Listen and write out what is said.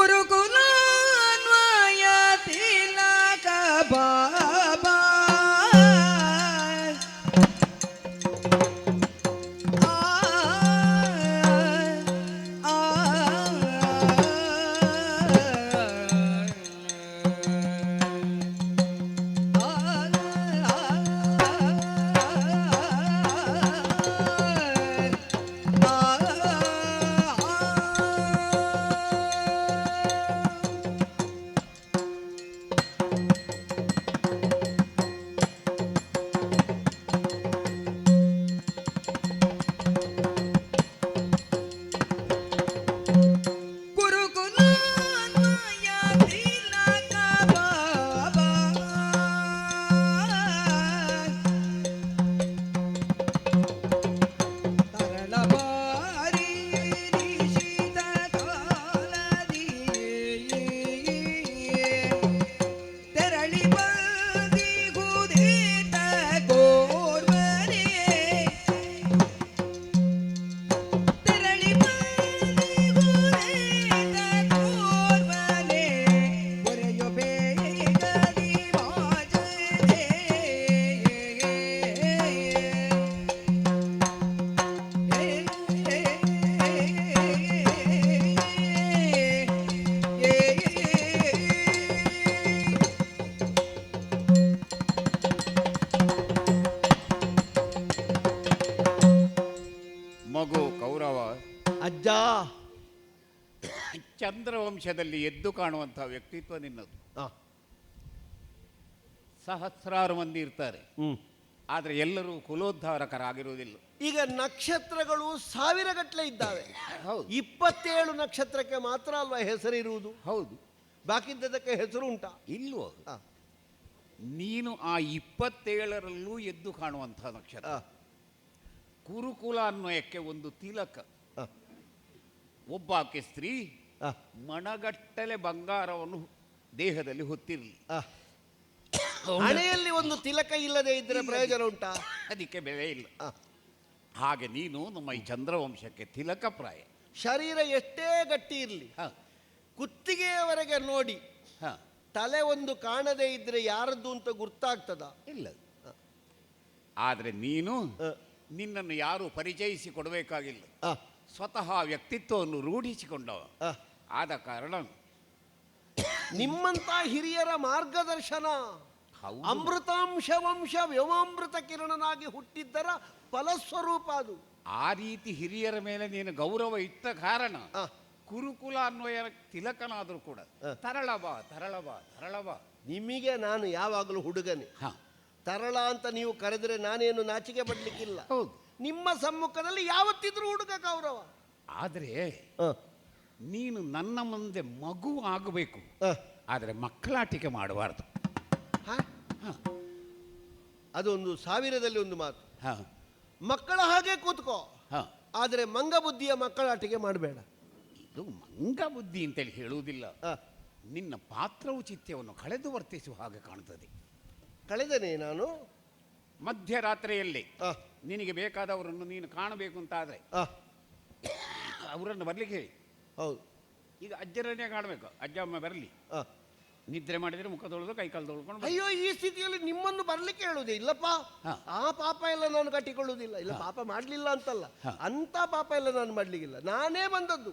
ಗುರು ಚಂದ್ರವಂಶದಲ್ಲಿ ಎದ್ದು ಕಾಣುವಂತಹ ವ್ಯಕ್ತಿತ್ವ ನಿನ್ನದು. ಸಹಸ್ರಾರು ಮಂದಿ ಇರ್ತಾರೆ. ಆದರೆ ಎಲ್ಲರೂ ಕುಲೋದ್ಧಾರಕರಾಗಿರುವುದಿಲ್ಲ. ಈಗ ನಕ್ಷತ್ರಗಳು ಸಾವಿರ ಗಟ್ಟಲೆ ಇದ್ದಾವೆ. ಹೌದು. ಇಪ್ಪತ್ತೇಳು ನಕ್ಷತ್ರಕ್ಕೆ ಮಾತ್ರ ಅಲ್ವಾ ಹೆಸರಿರುವುದು? ಹೌದು. ಬಾಕಿದ್ದದಕ್ಕೆ ಹೆಸರು ಉಂಟಾ? ಇಲ್ವೋ? ನೀನು ಆ ಇಪ್ಪತ್ತೇಳರಲ್ಲೂ ಎದ್ದು ಕಾಣುವಂತಹ ನಕ್ಷತ್ರ. ಕುರುಕುಲ ಅನ್ವಯಕ್ಕೆ ಒಂದು ತಿಲಕ. ಒಬ್ಬಾಕೆ ಸ್ತ್ರೀ ಆ, ಮಣಗಟ್ಟಲೆ ಬಂಗಾರವನ್ನು ದೇಹದಲ್ಲಿ ಹೊತ್ತಿರಲಿ. ಆ. ಹಣೆಯಲ್ಲಿ ಒಂದು ತಿಲಕ ಇಲ್ಲದೆ ಇದ್ರೆ ಪ್ರಯೋಜನ ಉಂಟಾ? ಅದಕ್ಕೆ ಬೆಲೆ ಇಲ್ಲ. ಆ, ಹಾಗೆ ನೀನು ನಮ್ಮ ಈ ಚಂದ್ರವಂಶಕ್ಕೆ ತಿಲಕಪ್ರಾಯ ಶರೀರ ಎಷ್ಟೇ ಗಟ್ಟಿ ಇರಲಿ ಹ, ಕುತ್ತಿಗೆಯವರೆಗೆ ನೋಡಿ ಹ, ತಲೆ ಒಂದು ಕಾಣದೇ ಇದ್ರೆ ಯಾರದ್ದು ಅಂತ ಗುರ್ತಾಗ್ತದ? ಇಲ್ಲ. ಆದರೆ ನೀನು ನಿನ್ನನ್ನು ಯಾರು ಪರಿಚಯಿಸಿ ಕೊಡಬೇಕಾಗಿಲ್ಲ. ಆ, ಸ್ವತಃ ವ್ಯಕ್ತಿತ್ವವನ್ನು ರೂಢಿಸಿಕೊಂಡವ. ಆದ ಕಾರಣ ನಿಮ್ಮಂತ ಹಿರಿಯರ ಮಾರ್ಗದರ್ಶನ. ಅಮೃತಾಂಶ ವಂಶ ವ್ಯವಾಮೃತ ಕಿರಣನಾಗಿ ಹುಟ್ಟಿದ್ದರ ಫಲಸ್ವರೂಪ ಅದು ಆ ರೀತಿ ಹಿರಿಯರ ಮೇಲೆ ನೀನು ಗೌರವ ಇಟ್ಟ ಕಾರಣ. ಕುರುಕುಲ ಅನ್ವಯ ತಿಲಕನಾದರೂ ಕೂಡ. ತರಳಬಾ ತರಳಬಾ ತರಳ ಬಾ ತರಳ ಬಾ ನಿಮಗೆ ನಾನು ಯಾವಾಗಲೂ ಹುಡುಗನೆ ಹ, ತರಳ ಅಂತ ನೀವು ಕರೆದ್ರೆ ನಾನೇನು ನಾಚಿಕೆ ಪಡ್ಲಿಕ್ಕಿಲ್ಲ. ಹೌದು. ನಿಮ್ಮ ಸಮ್ಮುಖದಲ್ಲಿ ಯಾವತ್ತಿದ್ರೂ ಹುಡುಗ ಗೌರವ. ಆದರೆ ನೀನು ನನ್ನ ಮುಂದೆ ಮಗು ಆಗಬೇಕು. ಆದರೆ ಮಕ್ಕಳಾಟಿಕೆ ಮಾಡಬಾರ್ದು. ಅದೊಂದು ಸಾವಿರದಲ್ಲಿ ಒಂದು ಮಾತು. ಹ, ಮಕ್ಕಳ ಹಾಗೆ ಕೂತ್ಕೋ. ಆದರೆ ಮಂಗ ಬುದ್ಧಿಯ ಮಕ್ಕಳಾಟಿಕೆ ಮಾಡಬೇಡ. ಇದು ಮಂಗ ಬುದ್ಧಿ ಅಂತೇಳಿ ಹೇಳುವುದಿಲ್ಲ. ನಿನ್ನ ಪಾತ್ರೌಚಿತ್ಯವನ್ನು ಕಳೆದು ವರ್ತಿಸುವ ಹಾಗೆ ಕಾಣ್ತದೆ ಕಳೆದನೆ ನಾನು? ಮಧ್ಯರಾತ್ರಿಯಲ್ಲಿ. ಆ, ನಿನಗೆ ಬೇಕಾದವರನ್ನು ನೀನು ಕಾಣಬೇಕು ಅಂತ ಆದರೆ ಆ, ಅವರನ್ನು ಬರಲಿಕ್ಕೆ ಹೇಳಿ. ಹೌದು. ಈಗ ಅಜ್ಜರನ್ನೇ ಕಾಣಬೇಕು. ಅಜ್ಜ ಅಮ್ಮ ಬರಲಿ. ಆ. ನಿದ್ರೆ ಮಾಡಿದರೆ ಮುಖ ತೊಳೆದು ಕೈ ಕಾಲು ತೊಳ್ಕೊಂಡು. ಅಯ್ಯೋ ಈ ಸ್ಥಿತಿಯಲ್ಲಿ ನಿಮ್ಮನ್ನು ಬರಲಿಕ್ಕೆ ಹೇಳುದೇ ಇಲ್ಲಪ್ಪ. ಹಾ. ಆ ಪಾಪ ಎಲ್ಲ ನಾನು ಕಟ್ಟಿಕೊಳ್ಳುವುದಿಲ್ಲ. ಇಲ್ಲ ಪಾಪ ಮಾಡಲಿಲ್ಲ ಅಂತಲ್ಲ. ಅಂಥ ಅಂತ ಪಾಪ ಎಲ್ಲ ನಾನು ಮಾಡಲಿಕ್ಕಿಲ್ಲ. ನಾನೇ ಬಂದದ್ದು.